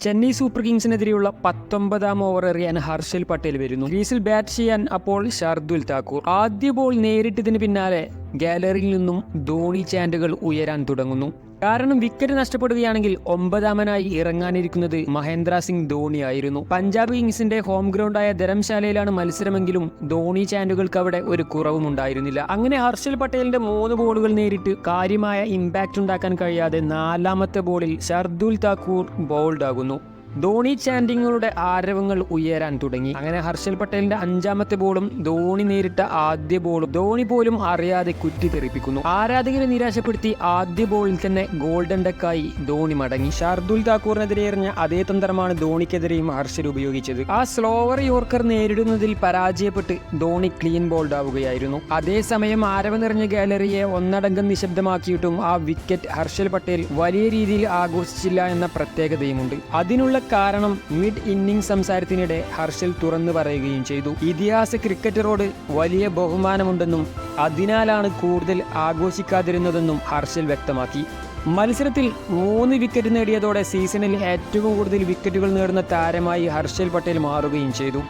Chennai super കിങ്സിനെതിരെയുള്ള പത്തൊമ്പതാം over എറിയാൻ ഹർഷൽ പട്ടേൽ വരുന്നു. ക്രീസിൽ ബാറ്റ് ചെയ്യാൻ അപ്പോൾ ഷർദുൽ താക്കൂർ. ആദ്യ ബോൾ നേരിട്ടതിന് പിന്നാലെ ഗാലറിയിൽ നിന്നും ധോണി ചാൻഡുകൾ ഉയരാൻ തുടങ്ങുന്നു. കാരണം വിക്കറ്റ് നഷ്ടപ്പെടുകയാണെങ്കിൽ ഒമ്പതാമനായി ഇറങ്ങാനിരിക്കുന്നത് മഹേന്ദ്ര സിംഗ് ധോണി ആയിരുന്നു. പഞ്ചാബ് കിങ്സിന്റെ ഹോം ഗ്രൗണ്ടായ ധരംശാലയിലാണ് മത്സരമെങ്കിലും ധോണി ചാൻഡുകൾക്ക് അവിടെ ഒരു കുറവും ഉണ്ടായിരുന്നില്ല. അങ്ങനെ ഹർഷൽ പട്ടേലിന്റെ മൂന്ന് ബോളുകൾ നേരിട്ട് കാര്യമായ ഇമ്പാക്റ്റ് ഉണ്ടാക്കാൻ കഴിയാതെ നാലാമത്തെ ബോളിൽ ഷർദുൽ താക്കൂർ ബോൾഡ് ആകുന്നു. ധോണി ചാൻഡിങ്ങുകളുടെ ആരവങ്ങൾ ഉയരാൻ തുടങ്ങി. അങ്ങനെ ഹർഷൽ പട്ടേലിന്റെ അഞ്ചാമത്തെ ബോളും ധോണി നേരിട്ട ആദ്യ ബോളും ധോണി പോലും അറിയാതെ കുറ്റിത്തെറിപ്പിക്കുന്നു. ആരാധകരെ നിരാശപ്പെടുത്തി ആദ്യ ബോളിൽ തന്നെ ഗോൾഡൻ ഡക്കായി ധോണി മടങ്ങി. ഷാർദുൽ താക്കൂറിനെതിരെ എറിഞ്ഞ അതേ തന്ത്രമാണ് ധോണിക്കെതിരെയും ഹർഷൽ ഉപയോഗിച്ചത്. ആ സ്ലോവർ യോർക്കർ നേരിടുന്നതിൽ പരാജയപ്പെട്ട് ധോണി ക്ലീൻ ബോൾഡ് ആവുകയായിരുന്നു അതേസമയം ആരവ നിറഞ്ഞ ഗാലറിയെ ഒന്നടങ്കം നിശബ്ദമാക്കിയിട്ടും ആ വിക്കറ്റ് ഹർഷൽ പട്ടേൽ വലിയ രീതിയിൽ ആഘോഷിച്ചില്ല എന്ന പ്രത്യേകതയുമുണ്ട്. അതിനുള്ള കാരണം മിഡ് ഇന്നിംഗ് സംസാരത്തിനിടെ ഹർഷൽ തുറന്നു പറയുകയും ചെയ്തു. ഇതിഹാസ ക്രിക്കറ്ററോട് വലിയ ബഹുമാനമുണ്ടെന്നും അതിനാലാണ് കൂടുതൽ ആഘോഷിക്കാതിരുന്നതെന്നും ഹർഷൽ വ്യക്തമാക്കി. മത്സരത്തിൽ മൂന്ന് വിക്കറ്റ് നേടിയതോടെ സീസണിൽ ഏറ്റവും കൂടുതൽ വിക്കറ്റുകൾ നേടുന്ന താരമായി ഹർഷൽ പട്ടേൽ മാറുകയും ചെയ്തു.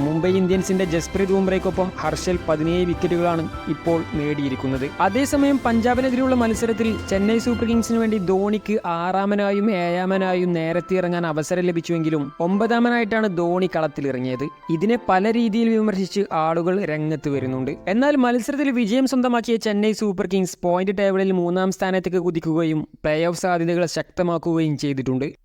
മുംബൈ ഇന്ത്യൻസിന്റെ ജസ്പ്രീത് ബുംറയ്ക്കൊപ്പം ഹർഷൽ പതിനേഴ് വിക്കറ്റുകളാണ് ഇപ്പോൾ നേടിയിരിക്കുന്നത്. അതേസമയം പഞ്ചാബിനെതിരെയുള്ള മത്സരത്തിൽ ചെന്നൈ സൂപ്പർ കിങ്സിന് വേണ്ടി ധോണിക്ക് ആറാമനായും ഏഴാമനായും നേരത്തെ ഇറങ്ങാൻ അവസരം ലഭിച്ചുവെങ്കിലും ഒമ്പതാമനായിട്ടാണ് ധോണി കളത്തിലിറങ്ങിയത്. ഇതിനെ പല രീതിയിൽ വിമർശിച്ച് ആളുകൾ രംഗത്ത് വരുന്നുണ്ട്. എന്നാൽ മത്സരത്തിൽ വിജയം സ്വന്തമാക്കിയ ചെന്നൈ സൂപ്പർ കിങ്സ് പോയിന്റ് ടേബിളിൽ മൂന്നാം സ്ഥാനത്തേക്ക് കുതിക്കുകയും പ്ലേ ഓഫ് സാധ്യതകൾ ശക്തമാക്കുകയും ചെയ്തിട്ടുണ്ട്.